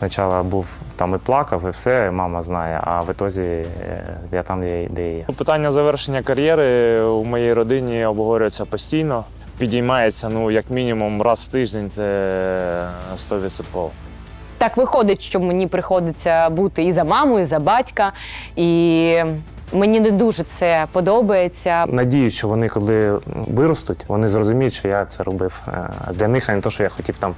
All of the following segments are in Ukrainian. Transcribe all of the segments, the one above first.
Спочатку був там і плакав, і все, і мама знає, а в ітозі е, я там, де, де є. Питання завершення кар'єри у моїй родині обговорюється постійно. Підіймається ну, як мінімум раз в тиждень, це 100%. Так виходить, що мені приходиться бути і за маму, і за батька, і мені не дуже це подобається. Надіюсь, що вони, коли виростуть, вони зрозуміють, що я це робив е, для них, а не те, що я хотів там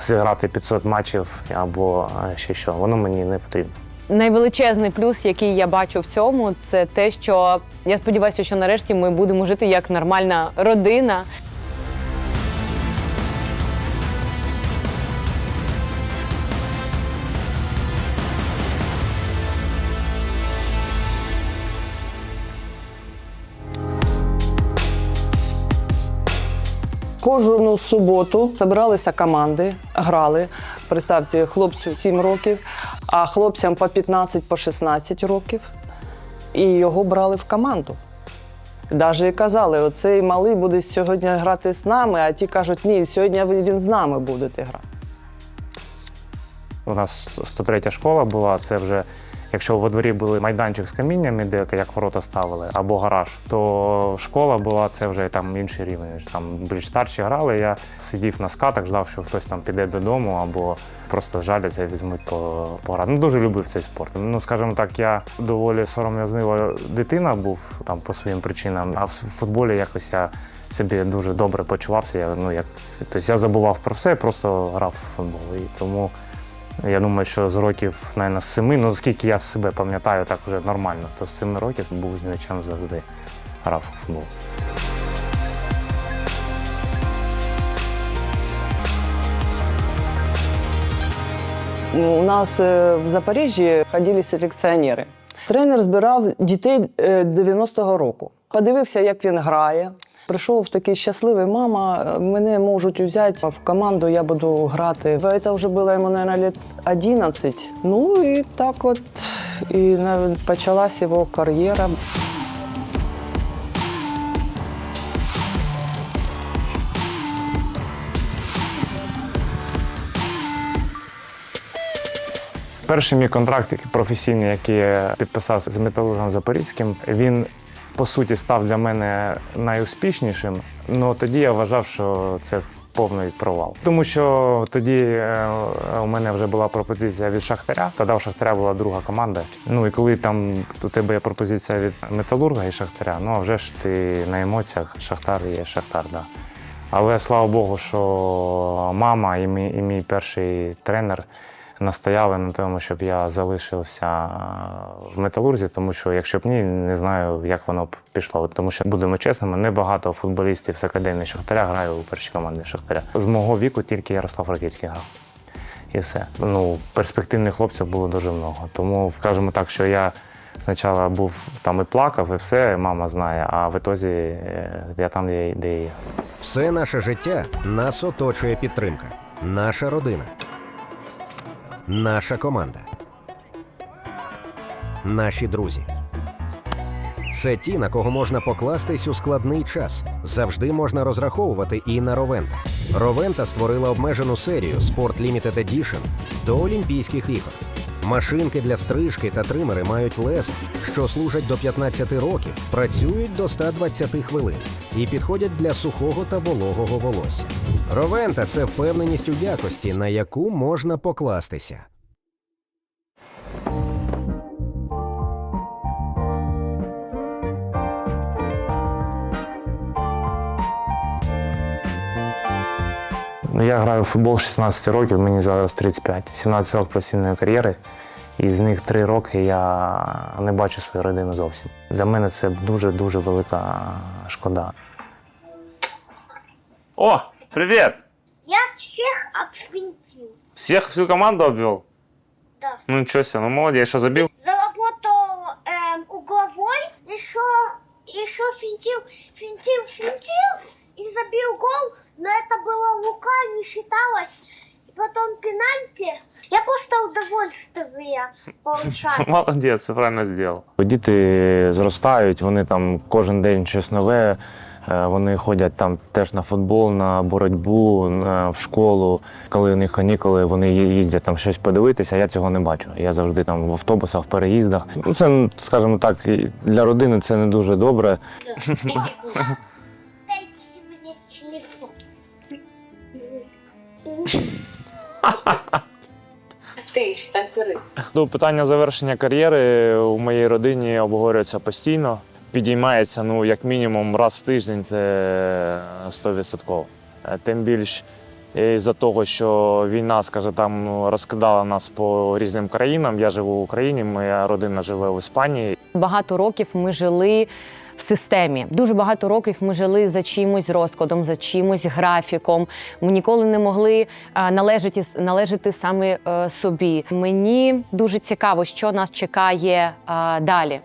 зіграти 500 матчів або е, ще що. Воно мені не потрібно. Найвеличезний плюс, який я бачу в цьому, це те, що я сподіваюся, що нарешті ми будемо жити як нормальна родина. Кожну суботу збиралися команди, грали. Представте, хлопцю 7 років, а хлопцям по 15 по 16 років. І його брали в команду. Навіть казали, оцей малий буде сьогодні грати з нами, а ті кажуть, ні, сьогодні він з нами будете грати. У нас 103 школа була. Це вже якщо во дворі були майданчик з каміннями, де як ворота ставили, або гараж, то школа була це вже там інший рівень. Там більш старші грали. Я сидів на скатах, ждав, що хтось там піде додому, або просто жаляться візьмуть по пограти. Ну дуже любив цей спорт. Ну скажімо так, я доволі сором'язлива дитина був там по своїм причинам. А в футболі якось я. Собі дуже добре почувався. Я, ну, як, тобто я забував про все, просто грав в футбол. І тому я думаю, що з років, навіть, з семи, ну скільки я себе пам'ятаю, так вже нормально, то з семи років був з м'ячем завжди грав у футбол. Ну, У нас е, в Запоріжжі ходили селекціонери. Тренер збирав дітей е, 90-го року. Подивився, як він грає. Прийшов такий щасливий, мама, мене можуть взяти в команду, я буду грати. Це вже було йому, мабуть, лет 11. Ну і так от і почалась його кар'єра. Перший мій контракт який професійний, який я підписав з металургом Запорізьким, він по суті став для мене найуспішнішим. Ну тоді я вважав, що це повний провал. Тому що тоді е, у мене вже була пропозиція від Шахтаря. Тоді у Шахтаря була друга команда. Ну і коли там у тебе є пропозиція від Металурга і Шахтаря, ну а вже ж ти на емоціях Шахтар є Шахтар, да. Але слава Богу, що мама і мій, і мій перший тренер настояли на тому, щоб я залишився в металурзі, тому що якщо б ні, не знаю, як воно б пішло. Тому що будемо чесними, небагато футболістів з академії Шахтаря грає у першій команді Шахтаря. З мого віку тільки Ярослав Ракицький грав. І все. Ну, перспективних хлопців було дуже много. Тому скажімо так, що я спочатку був там і плакав, і все, мама знає, а в ітозі е, я там, де, де є. Все наше життя нас оточує підтримка. Наша родина. Наша команда. Наші друзі. Це ті, на кого можна покластись у складний час. Завжди можна розраховувати і на Ровента. Ровента створила обмежену серію Sport Limited Edition до Олімпійських ігор. Машинки для стрижки та тримери мають лез, що служать до 15 років, працюють до 120 хвилин і підходять для сухого та вологого волосся. Ровента це впевненість у якості, на яку можна покластися. Я граю в футбол 16 років, мені зараз 35. 17 років професійної кар'єри. І з них 3 роки я не бачу свою родину зовсім. Для мене це дуже-дуже велика шкода. О, привіт! Я всех обвинтил. Всіх всю команду обвел? Да. Ну нічого себе, ну молодець, що забив? Заработал эм, угловой, еще, еще финтил, финтил, финтил и забил гол, но это была лука, не считалось. И потом пенальти. Я просто удовольствие получаю. Молодець, все правильно зробив. Діти зростають, вони там кожен день щось нове Е, Вони ходять там теж на футбол, на боротьбу, на, в школу. Коли у них канікули, вони їздять там щось подивитися. Я цього не бачу. Я завжди там в автобусах, в переїздах. Ну, Це, скажімо так, для родини це не дуже добре. Ну, питання завершення кар'єри у моїй родині обговорюється постійно. Підіймається ну, як мінімум раз в тиждень, це 100%. Е, Тим більш із-за того, що війна, скаже, там ну, розкидала нас по різним країнам. Я живу в Україні, моя родина живе в Іспанії. Багато років ми жили в системі. Дуже багато років ми жили за чимось розкладом, за чимось графіком. Ми ніколи не могли належати, належати саме е, собі. Мені дуже цікаво, що нас чекає а, далі.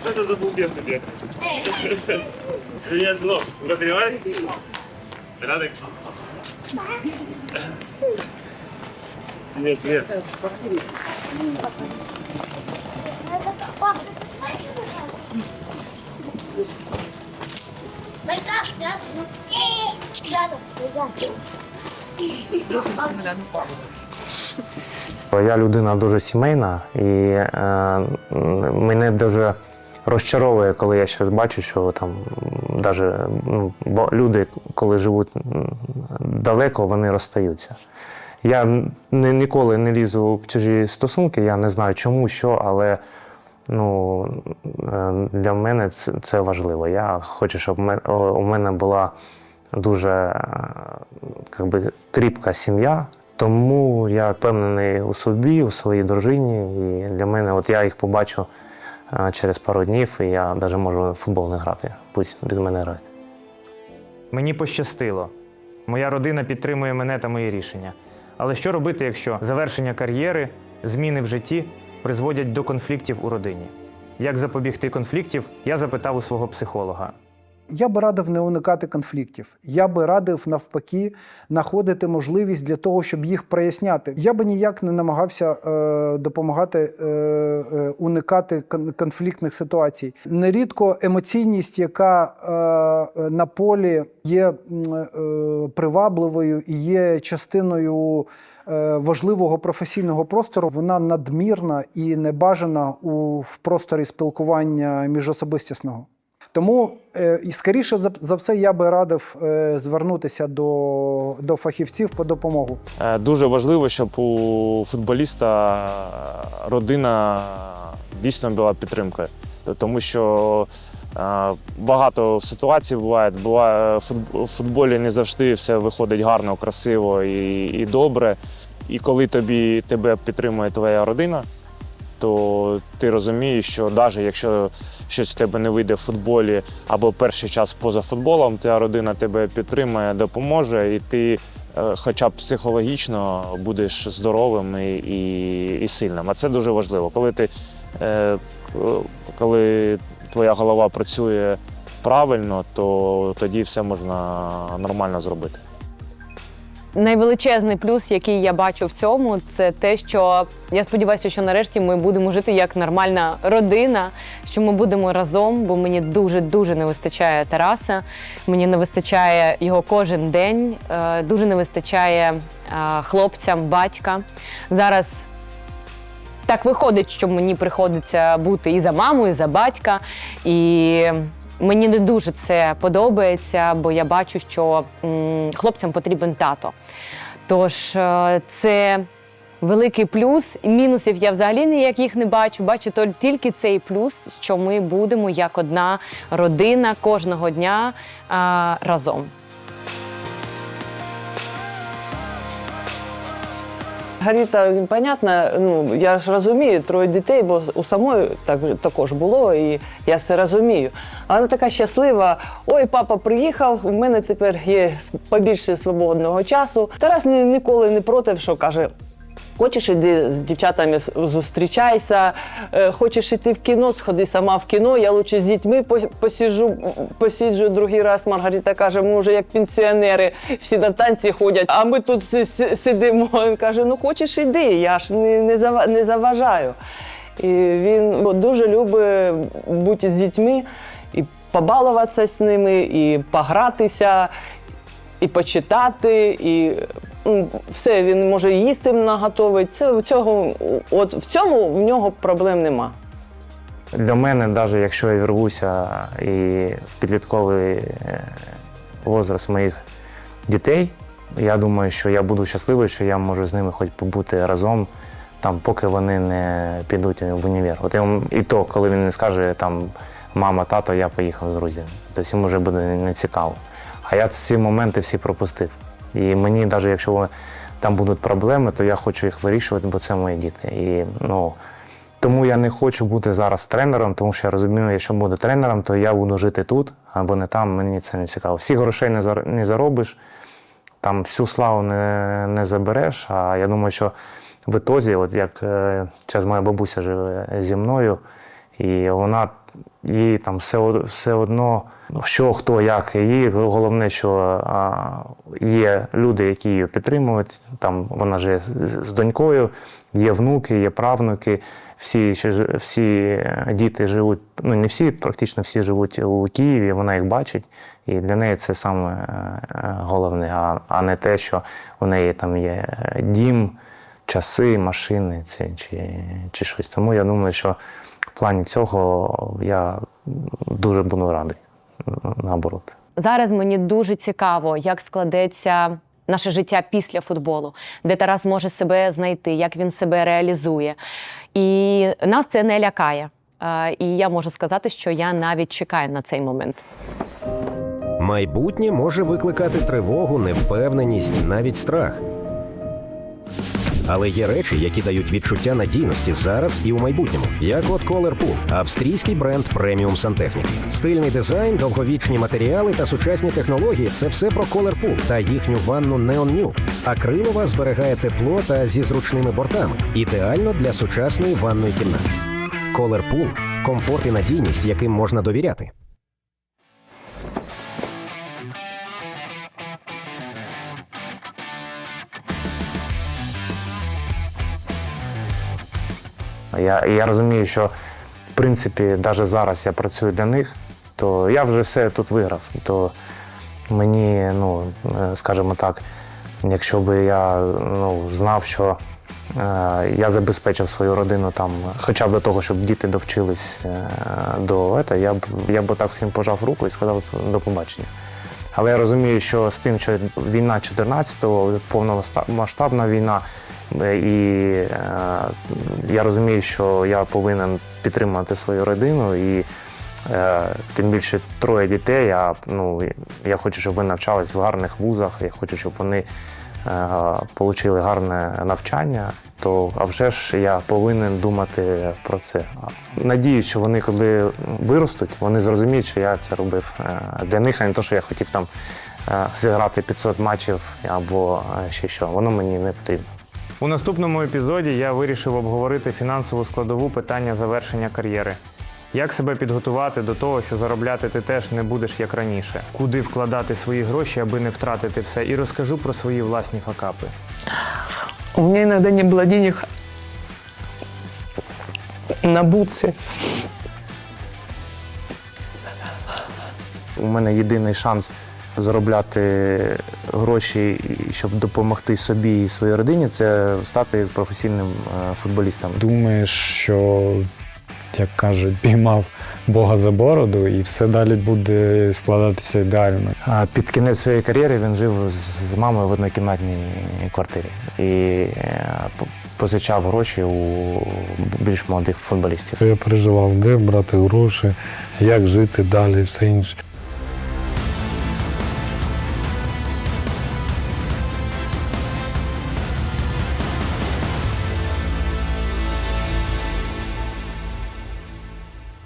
Что это за бубен тебе? Привет. Уже перевали? Радик? Привет, привет. Майка, снято. Ну. Я людина дуже сімейна, і е, мене дуже розчаровує, коли я щось бачу, що там даже, ну, бо люди, коли живуть далеко, вони розстаються. Я не, ніколи не лізу в чужі стосунки, я не знаю чому, що, але ну, е, для мене це, це важливо. Я хочу, щоб у мене була дуже е, би, кріпка сім'я. Тому я впевнений у собі, у своїй дружині. І для мене, от я їх побачу через пару днів, і я навіть можу в футбол не грати. Пусть без мене грають. Мені пощастило. Моя родина підтримує мене та мої рішення. Але що робити, якщо завершення кар'єри, зміни в житті призводять до конфліктів у родині? Як запобігти конфліктів, я запитав у свого психолога. Я би радив не уникати конфліктів. Я би радив навпаки знаходити можливість для того, щоб їх проясняти. Я би ніяк не намагався е, допомагати е, е, уникати конфліктних ситуацій. Нерідко емоційність, яка е, на полі є е, привабливою і є частиною. е, Важливого професійного простору вона надмірна і небажана у в просторі спілкування міжособистісного. Тому е, і скоріше за, все я би радив е, звернутися до, до фахівців по допомогу. Е, Дуже важливо, щоб у футболіста родина дійсно була підтримкою. Тому що багато ситуацій буває. Буває в футболі не завжди все виходить гарно, красиво і, і добре. І коли тобі тебе підтримує твоя родина, то ти розумієш, що навіть якщо щось в тебе не вийде в футболі або перший час поза футболом, твоя родина тебе підтримує, допоможе, і ти е, хоча б психологічно будеш здоровим і, і, і сильним. А це дуже важливо. Коли ти е, коли твоя голова працює правильно, то тоді все можна нормально зробити. Найвеличезний плюс, який я бачу в цьому, це те, що я сподіваюся, що нарешті ми будемо жити як нормальна родина, що ми будемо разом, бо мені дуже дуже не вистачає Тараса. Мені не вистачає його кожен день. е, Дуже не вистачає е, хлопцям, батька. Зараз так виходить, що мені приходиться бути і за маму, і за батька. І мені не дуже це подобається, бо я бачу, що хлопцям потрібен тато. Тож е, це великий плюс. Мінусів я взагалі ніяких не бачу. Бачу тільки цей плюс, що ми будемо як одна родина кожного дня разом. Гаріта, понятно, ну я ж розумію, троє дітей, бо у самої так також було, і я це розумію. Вона така щаслива. Ой, папа приїхав, у мене тепер є побільше свободного часу. Тарас ні, ніколи не проти, що каже: Хочеш іди з дівчатами зустрічайся, е, хочеш іти в кіно, сходи сама в кіно. Я лучше з дітьми по- посіджу, другий раз. Маргарита каже, ми вже як пенсіонери, всі на танці ходять, а ми тут си- си- сидимо. Він каже: ну хочеш іди, я ж не, не, зава- не заважаю. І він дуже любить бути з дітьми і побалуватися з ними, і погратися, і почитати, і все, він може їсти наготовить. Це в цього, от в цьому в нього проблем нема. Для мене, навіть якщо я вірвуся і в підлітковий е, возраст моїх дітей, я думаю, що я буду щасливий, що я можу з ними хоч побути разом, там, поки вони не підуть в універ. От і то, коли він не скаже там мама, тато, я поїхав з друзями. Тобто йому вже буде не цікаво. А я ці моменти всі пропустив. І мені, навіть якщо там будуть проблеми, то я хочу їх вирішувати, бо це мої діти. І, ну, тому я не хочу бути зараз тренером, тому що я розумію, якщо буду тренером, то я буду жити тут, або не там, мені це не цікаво. Всі грошей не заробиш, там всю славу не, не забереш. А я думаю, що в ітозі, от як е, зараз моя бабуся живе зі мною, і вона їй там все, все одно, що, хто, як. Їй головне, що є люди, які її підтримують. Там вона живе з, донькою, є внуки, є правнуки. Всі, всі діти живуть, ну не всі, практично всі живуть у Києві, вона їх бачить. І для неї це саме е, головне, а, а не те, що у неї там є е, дім, часи, машини це, чи, чи щось. Тому я думаю, що плані цього я дуже буду радий наоборот. Зараз мені дуже цікаво, як складеться наше життя після футболу, де Тарас може себе знайти, як він себе реалізує. І нас це не лякає. І я можу сказати, що я навіть чекаю на цей момент. Майбутнє може викликати тривогу, невпевненість, навіть страх. Але є речі, які дають відчуття надійності зараз і у майбутньому, як от Colorpool – австрійський бренд преміум сантехніки. Стильний дизайн, довговічні матеріали та сучасні технології це все про Colorpool та їхню ванну Neon New. Акрилова зберігає тепло та зі зручними бортами. Ідеально для сучасної ванної кімнати. Colorpool – комфорт і надійність, яким можна довіряти. Я, я розумію, що в принципі, навіть зараз я працюю для них, то я вже все тут виграв. То мені, ну, е, скажімо так, якщо би я ну, знав, що е, я забезпечив свою родину там, хоча б до того, щоб діти довчились е, до этого, я б я б так всім пожав руку і сказав до побачення. Але я розумію, що з тим, що війна 14-го, повномасштабна війна, і е, я розумію, що я повинен підтримати свою родину і е, тим більше троє дітей. Я, ну, я хочу, щоб вони навчались в гарних вузах, я хочу, щоб вони е, отримали гарне навчання, то а вже ж я повинен думати про це. Надіюсь, що вони, коли виростуть, вони зрозуміють, що я це робив е, для них, а не те, що я хотів там е, зіграти 500 матчів або е, ще що. Воно мені не потрібно. У наступному епізоді я вирішив обговорити фінансову складову питання завершення кар'єри. Як себе підготувати до того, що заробляти ти теж не будеш як раніше? Куди вкладати свої гроші, аби не втратити все? І розкажу про свої власні факапи. У меня иногда не было денег на бутсы. У мене єдиний шанс заробляти гроші, щоб допомогти собі і своїй родині, це стати професійним е, футболістом. Думаєш, що, як кажуть, піймав Бога за бороду, і все далі буде складатися ідеально. А Під кінець своєї кар'єри він жив з мамою в однокімнатній квартирі і е, позичав гроші у більш молодих футболістів. Я переживав, де брати гроші, як жити далі, все інше.